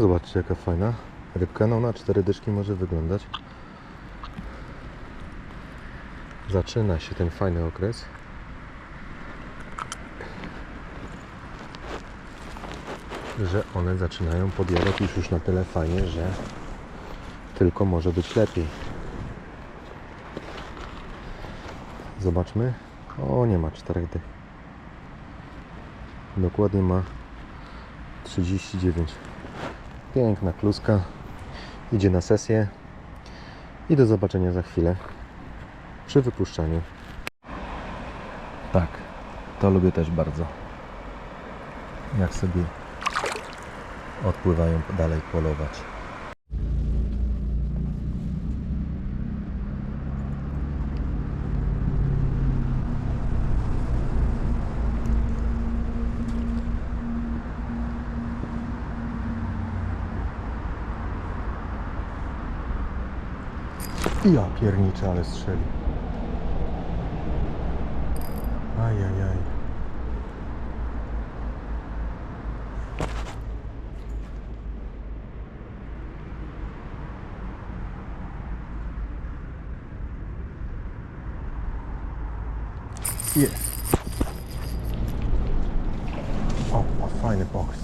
Zobaczcie jaka fajna rybka. No na cztery dyszki może wyglądać. Zaczyna się ten fajny okres. Że one zaczynają podjadać już, już na tyle fajnie, że tylko może być lepiej. Zobaczmy. O, nie ma czterech dych. Dokładnie ma 39. Piękna kluska. Idzie na sesję. I do zobaczenia za chwilę przy wypuszczaniu. Tak, to lubię też bardzo. Jak sobie odpływają dalej polować. Ja pierniczę, ale strzeli. Ajajaj. Jest. O, o, fajny boks.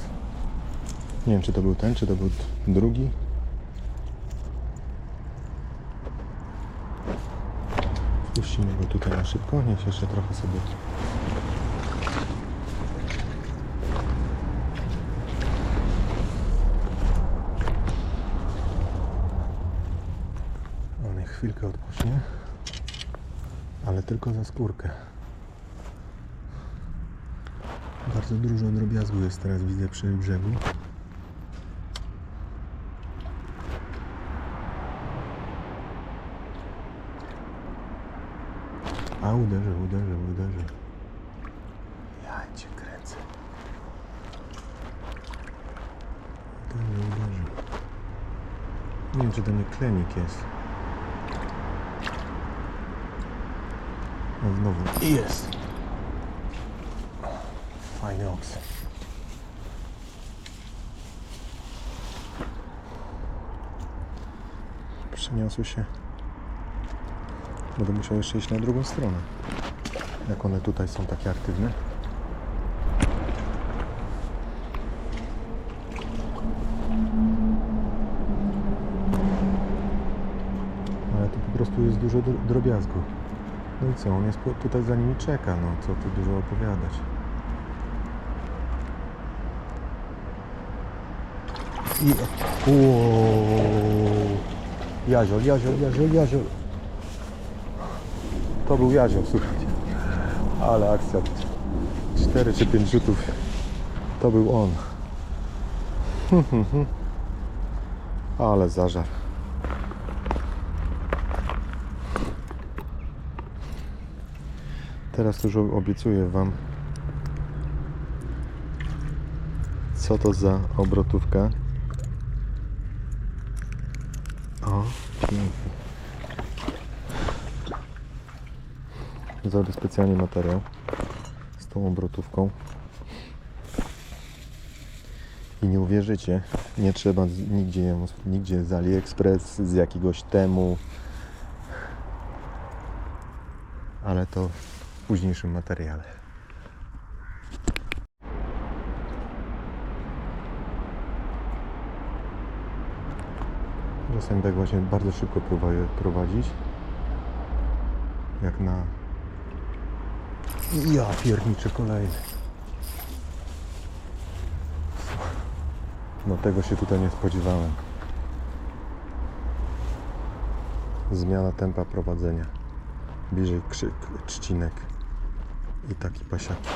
Nie wiem, czy to był ten, czy to był drugi. Puścimy go tutaj na szybko, niech jeszcze trochę sobie On niech chwilkę odpocznie, ale tylko za skórkę. Bardzo dużo drobiazgu jest teraz, widzę przy brzegu. A uderzył, uderzył, uderzył. Ja cię kręcę. Uderzył, uderzył. Nie wiem, czy to nie klenik jest. No znowu. I Jest. Fajny oks. Przeniosły się. Będę musiał jeszcze iść na drugą stronę. Jak one tutaj są takie aktywne. Ale tu po prostu jest dużo dro- drobiazgu. No i co, on jest tutaj za nimi czeka, no co tu dużo opowiadać. I... Uuu. Jaziol, jaziol, jaziol, jaziol. To był Jazio, słuchajcie. Ale akcja. 4 czy 5 rzutów. To był on. Ale zażar. Teraz już obiecuję Wam, co to za obrotówka. O, pięknie. Zrobię specjalnie materiał z tą obrotówką. I nie uwierzycie, nie trzeba nigdzie, nigdzie z AliExpress, z jakiegoś temu. Ale to w późniejszym materiale. Czasem tak właśnie bardzo szybko próbuję prowadzić. Jak na ja pierniczę kolejny. No tego się tutaj nie spodziewałem. Zmiana tempa prowadzenia. Bliżej krzyk, trzcinek i taki pasiaki.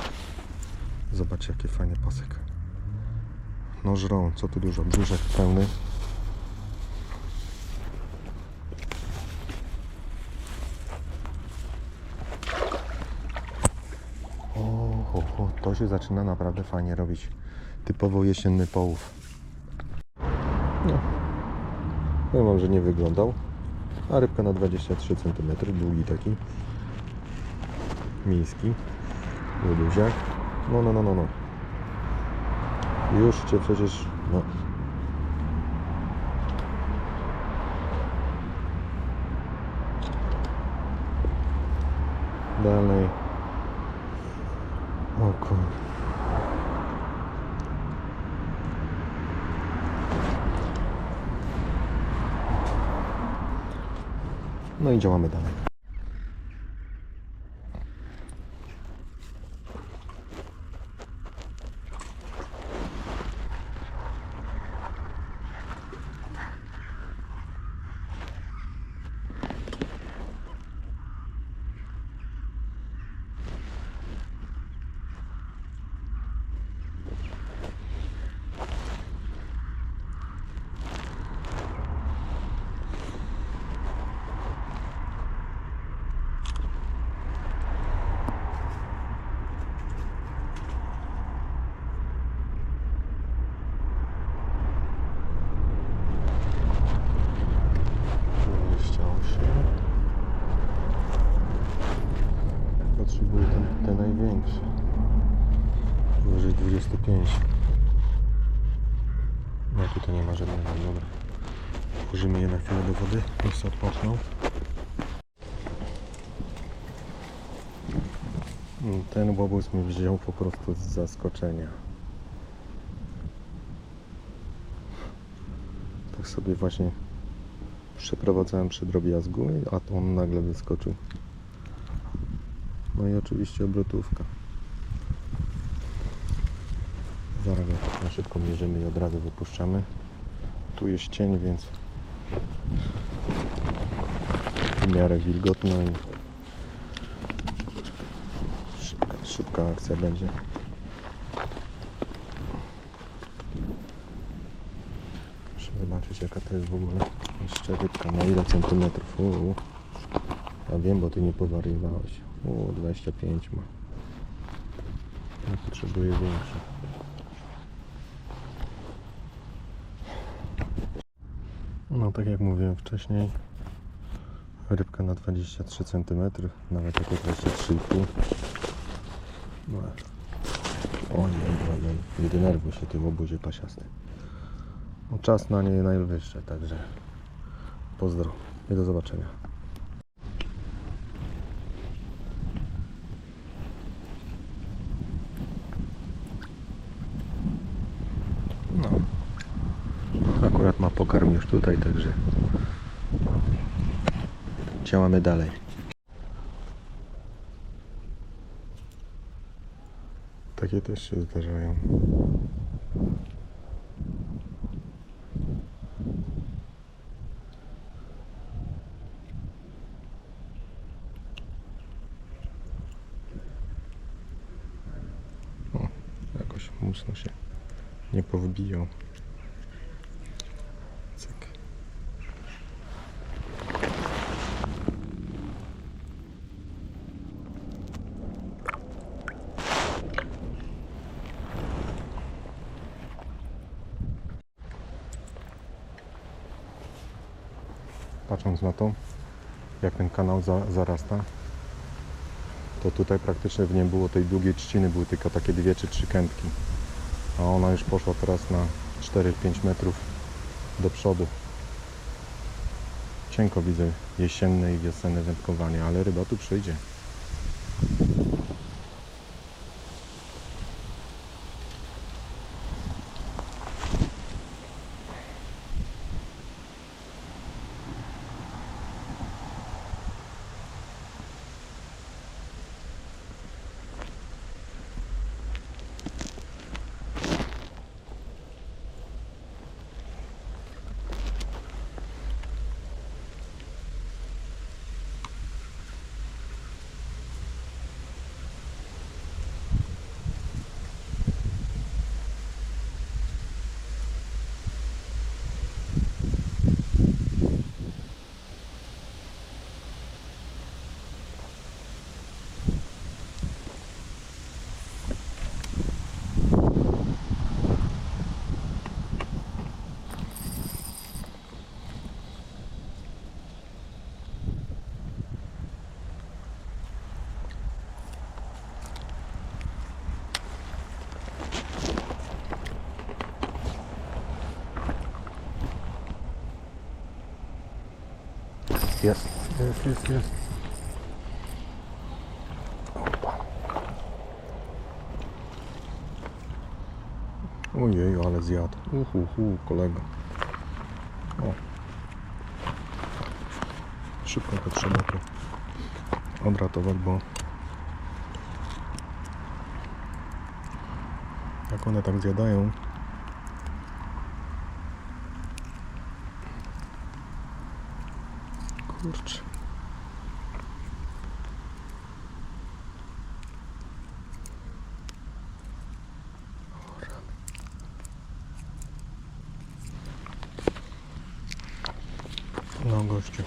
Zobaczcie jaki fajny pasek. No żrą, co tu dużo, brzuszek pełny. to się zaczyna naprawdę fajnie robić. Typowo jesienny połów. No. Powiem wam, że nie wyglądał. A rybka na 23 cm, długi taki. Miński. Luduziak. No, no, no, no, no. Już cię przecież... No. Dalej. No i działamy dalej. Dwadzieścia osiem. Potrzebuję te, te największe. Powyżej 25. No tutaj nie ma żadnego, dobra. Włożymy je na chwilę do wody, niech się odpoczną. Mm, Ten łobuz mnie wziął po prostu z zaskoczenia. Tak sobie właśnie przeprowadzałem przy drobiazgu, a to on nagle wyskoczył. No i oczywiście obrotówka. Zaraz tak na szybko mierzymy i od razu wypuszczamy. Tu jest cień, więc w miarę wilgotno i szybka, akcja będzie. Muszę zobaczyć jaka to jest w ogóle jeszcze rybka, na ile centymetrów. Uu. Ja wiem, bo ty nie powariowałeś. O, 25 ma. Ja potrzebuję większe. No tak jak mówiłem wcześniej, rybka na 23 cm, nawet jako 23,5. No. O nie, nie, nie, nie denerwuj się ty w obuzie pasiasty. No, czas na nie najwyższy, także pozdro i do zobaczenia. No. Akurat ma pokarm już tutaj, także działamy dalej. Takie też się zdarzają. O, jakoś mocno się nie powbiją. Cyk. Patrząc na to, jak ten kanał za, zarasta, to tutaj praktycznie w nim było tej długiej trzciny, były tylko takie dwie czy trzy kępki. A ona już poszła teraz na 4-5 metrów do przodu. Cienko widzę jesienne i wiosenne wędkowanie, ale ryba tu przyjdzie. Jest, jest, jest, jest, jest. Ojej, ale zjadł. Uhu, uhu, kolega. O. Szybko to trzeba tu odratować, bo jak one tak zjadają, kurczę. No gościu.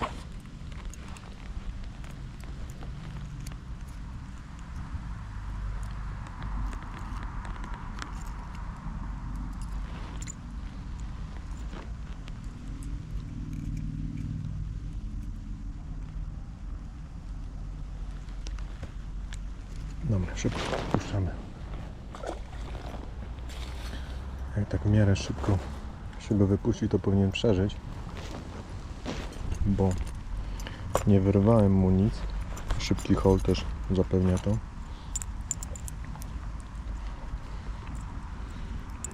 Dobra, szybko puszczamy. Jak tak miarę szybko go wypuści, to powinien przeżyć bo nie wyrwałem mu nic. Szybki hol też zapewnia to.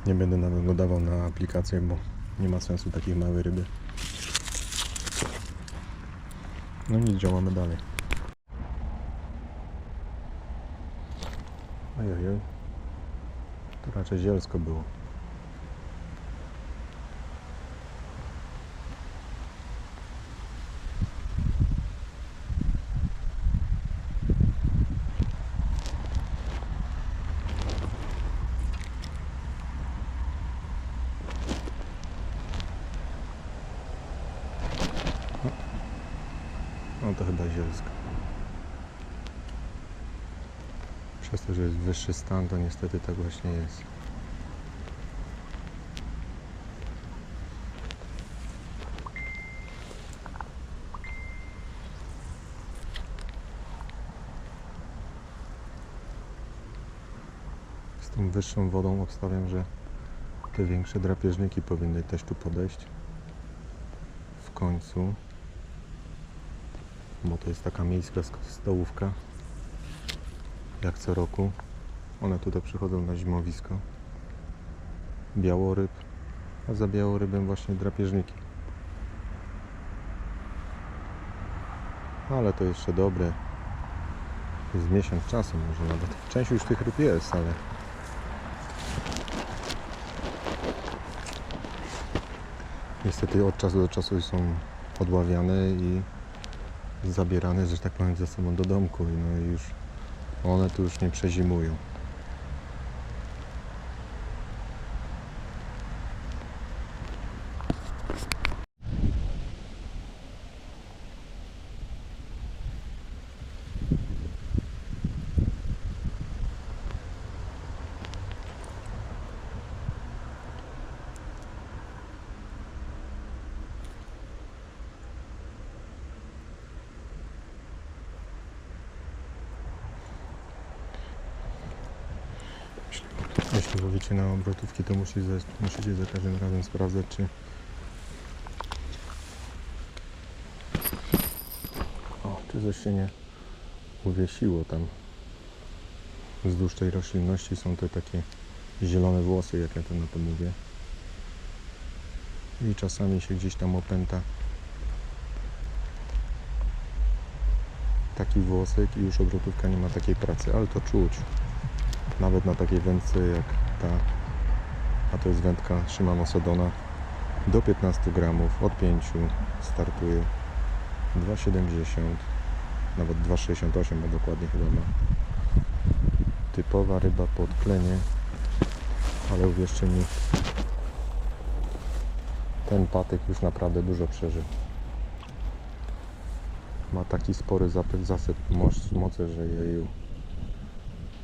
Nie będę nawet go dawał na aplikację, bo nie ma sensu takich małych ryby. No nic, działamy dalej. Ojej, to raczej zielsko było. No to chyba zielska. Przez to, że jest wyższy stan, to niestety tak właśnie jest. Z tą wyższą wodą obstawiam, że te większe drapieżniki powinny też tu podejść. W końcu bo to jest taka miejska sk- stołówka jak co roku. One tutaj przychodzą na zimowisko. Białoryb. A za białorybem właśnie drapieżniki. Ale to jeszcze dobre. Jest miesiąc czasu może nawet. Część już tych ryb jest ale niestety od czasu do czasu są odławiane i zabierane, że tak powiem, ze sobą do domku. No i już one tu już nie przezimują. Jeśli łowicie na obrotówki, to musi musicie za każdym razem sprawdzać, czy o, czy coś się nie uwiesiło tam. Wzdłuż tej roślinności są te takie zielone włosy, jak ja to na to mówię. I czasami się gdzieś tam opęta taki włosek i już obrotówka nie ma takiej pracy, ale to czuć nawet na takiej wędce jak ta, a to jest wędka Shimano Sedona, do 15 gramów, od 5 startuje 2,70, nawet 2,68 ma dokładnie chyba ma. Typowa ryba pod klenie, ale uwierzcie mi, ten patyk już naprawdę dużo przeżył. Ma taki spory zasyp moc- mocy, że jeju.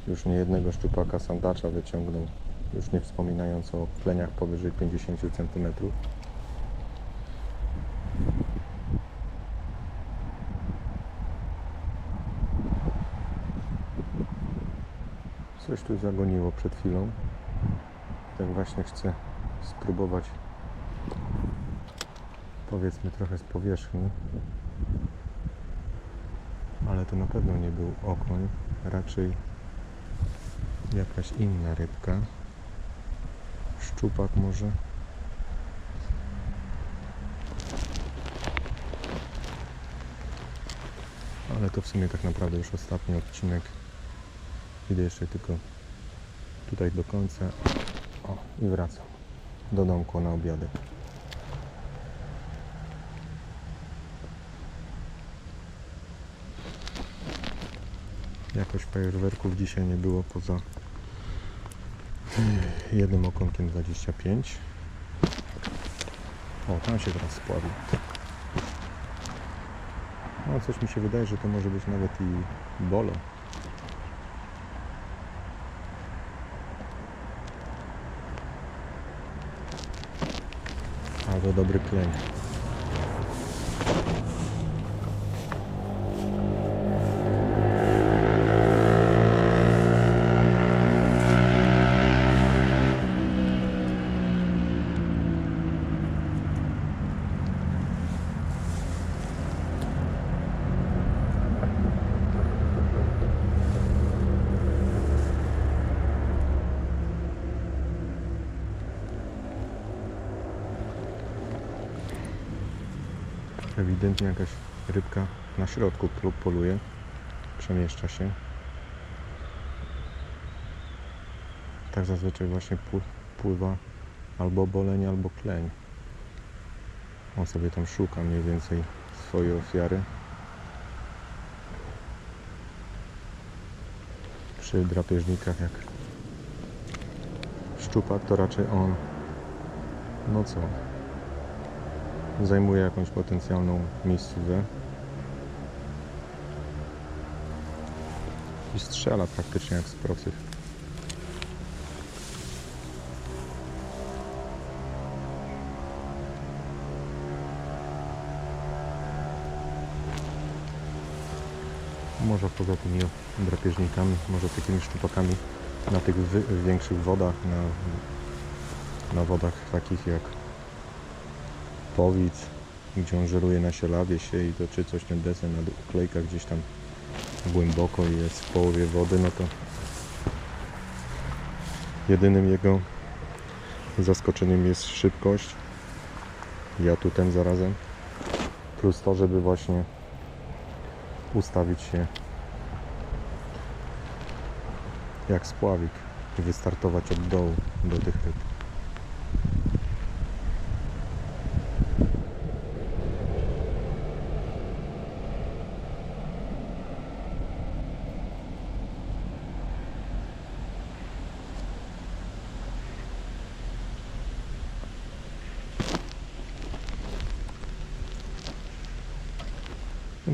Już nie jednego szczupaka sandacza wyciągnął, już nie wspominając o kleniach powyżej 50 cm. Coś tu zagoniło przed chwilą. Tak właśnie chcę spróbować powiedzmy trochę z powierzchni. Ale to na pewno nie był okoń, raczej jakaś inna rybka. Szczupak może. Ale to w sumie tak naprawdę już ostatni odcinek. Idę jeszcze tylko tutaj do końca. O, i wracam do domku na obiadek. Jakoś fajerwerków dzisiaj nie było poza jednym okonkiem 25. O, tam się teraz spławił. No, coś mi się wydaje, że to może być nawet i bolo. Albo dobry kleń. Ewidentnie jakaś rybka na środku poluje. Przemieszcza się. Tak zazwyczaj właśnie pły- pływa albo boleń, albo kleń. On sobie tam szuka mniej więcej swojej ofiary. Przy drapieżnikach jak szczupak to raczej on no co zajmuje jakąś potencjalną miejscówę i strzela praktycznie jak z procy. Może poza tymi drapieżnikami, może takimi szczupakami na tych większych wodach, na, na wodach takich jak powic, gdzie on żeruje na sielawie się i toczy coś ten desen na uklejkach gdzieś tam głęboko i jest w połowie wody, no to jedynym jego zaskoczeniem jest szybkość. Ja tu ten zarazem. Plus to, żeby właśnie ustawić się jak spławik i wystartować od dołu do tych ryb.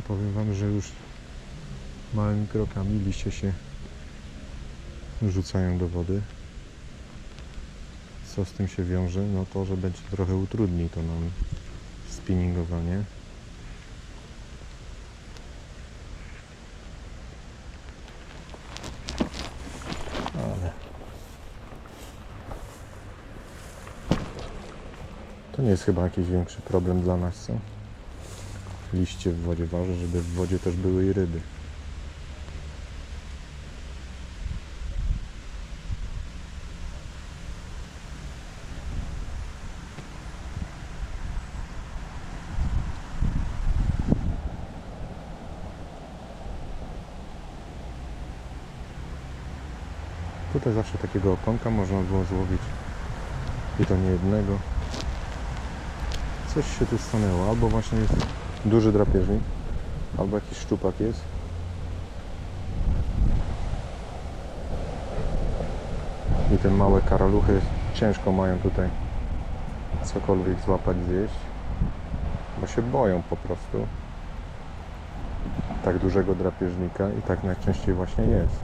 Powiem Wam, że już małymi krokami liście się rzucają do wody. Co z tym się wiąże? No to, że będzie trochę utrudni to nam spinningowanie. Ale to nie jest chyba jakiś większy problem dla nas, co? Liście w wodzie. Ważne, żeby w wodzie też były i ryby. Tutaj zawsze takiego okonka można było złowić i to nie jednego. Coś się tu stanęło, albo właśnie jest duży drapieżnik, albo jakiś szczupak jest. I te małe karaluchy ciężko mają tutaj cokolwiek złapać, zjeść, bo się boją po prostu tak dużego drapieżnika i tak najczęściej właśnie jest.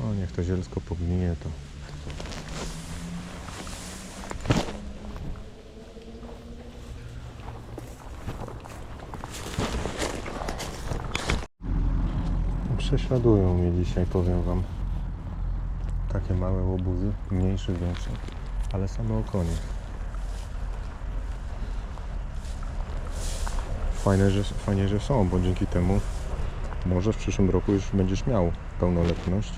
No niech to zielsko pognije to. Prześladują mnie dzisiaj, powiem wam. Takie małe łobuzy, mniejsze, większe. ale same okonie. Fajne, że, fajnie, że są, bo dzięki temu może w przyszłym roku już będziesz miał pełnoletność.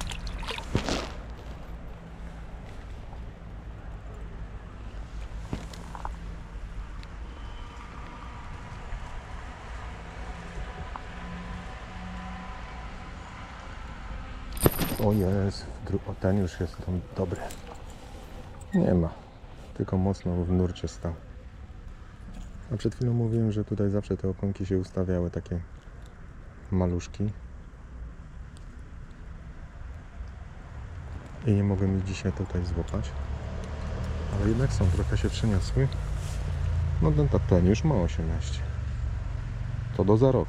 Jest, o ten już jest tam dobry. Nie ma, tylko mocno w nurcie stał. A przed chwilą mówiłem, że tutaj zawsze te okonki się ustawiały takie maluszki. I nie mogłem ich dzisiaj tutaj złapać. Ale jednak są, trochę się przeniosły. No ten ten już ma 18. To do za rok.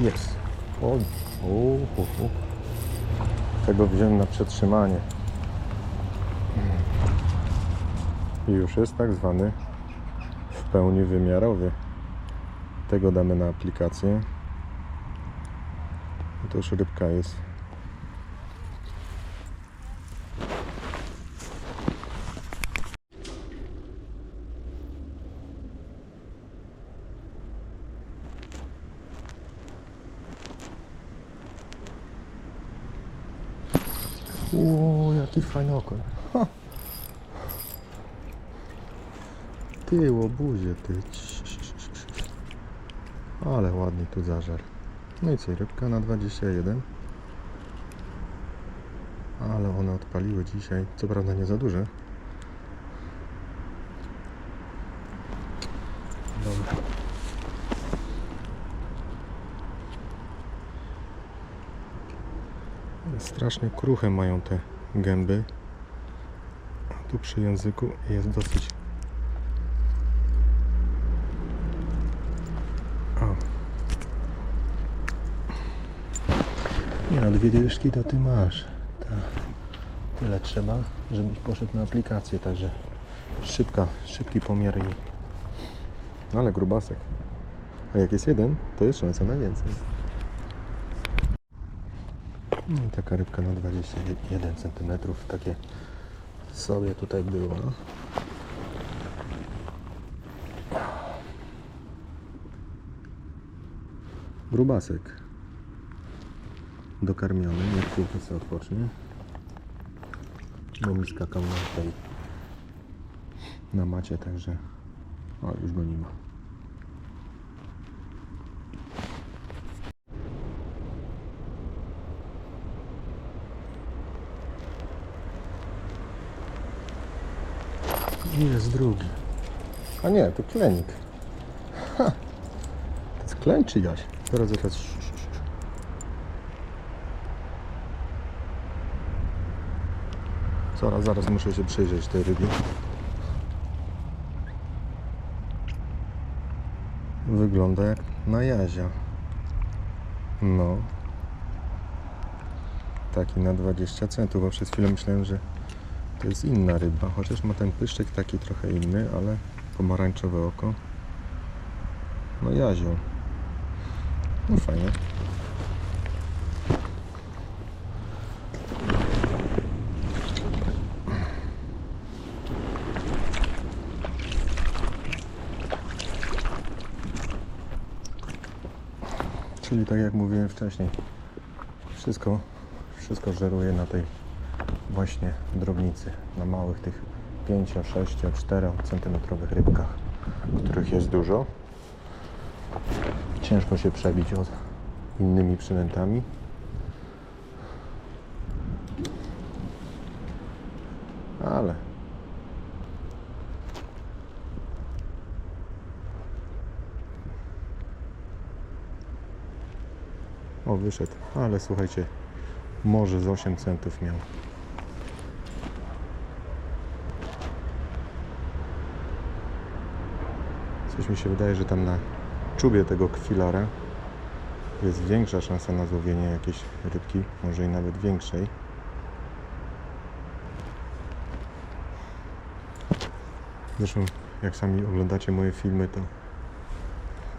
Jest. O, o, o, o. Tego wziąłem na przetrzymanie. I już jest tak zwany w pełni wymiarowy. Tego damy na aplikację. To już rybka jest. O, jaki fajny okon. Ha. Ty, łobuzie, ty. Ale ładnie tu zażar. No i co, rybka na 21. Ale one odpaliły dzisiaj. Co prawda nie za duże. Strasznie kruche mają te gęby. A tu przy języku jest dosyć. O. Nie no, dwie dyszki to ty masz. Tyle trzeba, żebyś poszedł na aplikację, także szybka, szybki pomiar i... No ale grubasek. A jak jest jeden, to szansa na więcej. No i taka rybka na 21 cm, takie sobie tutaj było. Grubasek dokarmiony, niech chwilkę sobie odpocznie. Bo mi skakał na tej na macie, także o, już go nie ma. I Jest drugi. A nie, to klenik. Ha. To jest kleń czy jaś? Teraz zaraz. Zaraz, zaraz muszę się przyjrzeć tej rybie. Wygląda jak na jazia. No. Taki na 20 centów, bo przez chwilę myślałem, że to jest inna ryba, chociaż ma ten pyszczek taki trochę inny, ale pomarańczowe oko. No jazio. No fajnie. Czyli tak jak mówiłem wcześniej, wszystko, wszystko żeruje na tej właśnie drobnicy, na małych tych 5, 6, 4 centymetrowych rybkach, których jest dużo. Ciężko się przebić od innymi przynętami. Ale O, wyszedł. Ale słuchajcie, może z 8 centów miał. Coś mi się wydaje, że tam na czubie tego kwilara jest większa szansa na złowienie jakiejś rybki, może i nawet większej. Zresztą, jak sami oglądacie moje filmy, to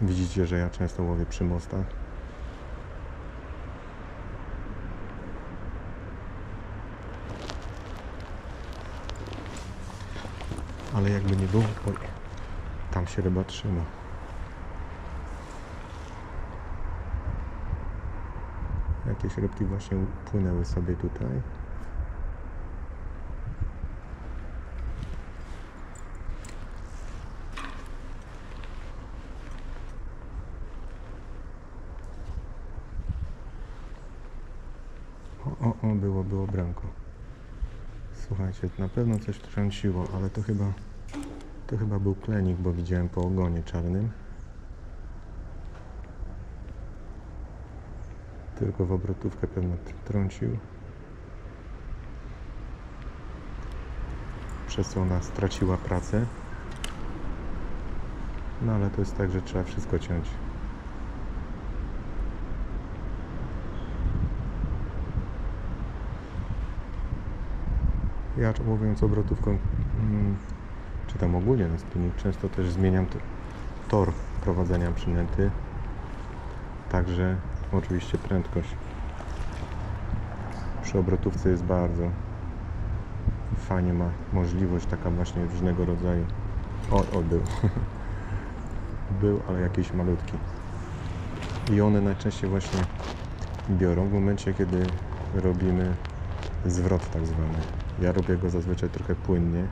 widzicie, że ja często łowię przy mostach. Ale jakby nie było, oj, tam się ryba trzyma. Jakieś rybki właśnie płynęły sobie tutaj. O, o, o, było, było bramko. Słuchajcie, na pewno coś trąciło, ale to chyba, to chyba był klenik, bo widziałem po ogonie czarnym. Tylko w obrotówkę pewno t- trącił. Przez co ona straciła pracę. No ale to jest tak, że trzeba wszystko ciąć. Ja łowiąc obrotówką, mm, czy tam ogólnie na spinning, często też zmieniam to, tor prowadzenia przynęty. Także oczywiście prędkość. Przy obrotówce jest bardzo fajnie ma możliwość taka właśnie różnego rodzaju. O, o był. był, ale jakiś malutki. I one najczęściej właśnie biorą w momencie, kiedy robimy zwrot tak zwany. Ja robię go zazwyczaj trochę płynnie.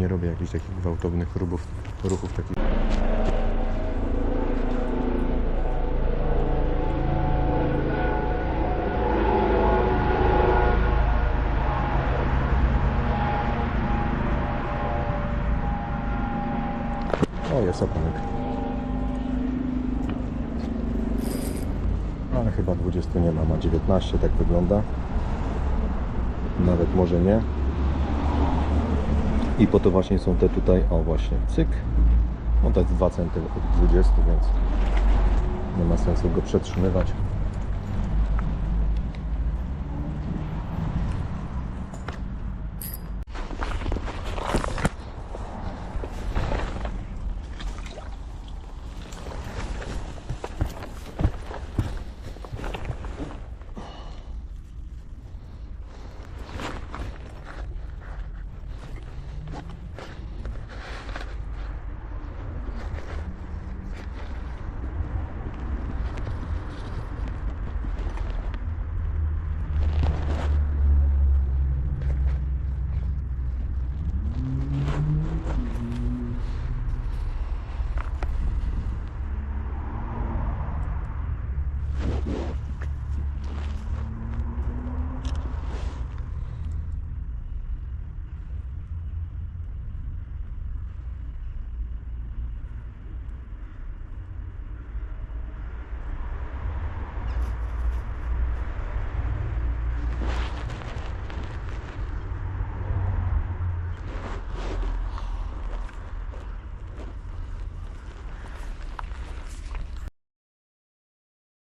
Nie robię jakichś takich gwałtownych ruchów, ruchów takich. O, jest opanek. Ale chyba 20 nie ma, ma 19, tak wygląda. Nawet może nie. I po to właśnie są te tutaj, o właśnie, cyk. On jest 2 cm od 20, więc nie ma sensu go przetrzymywać.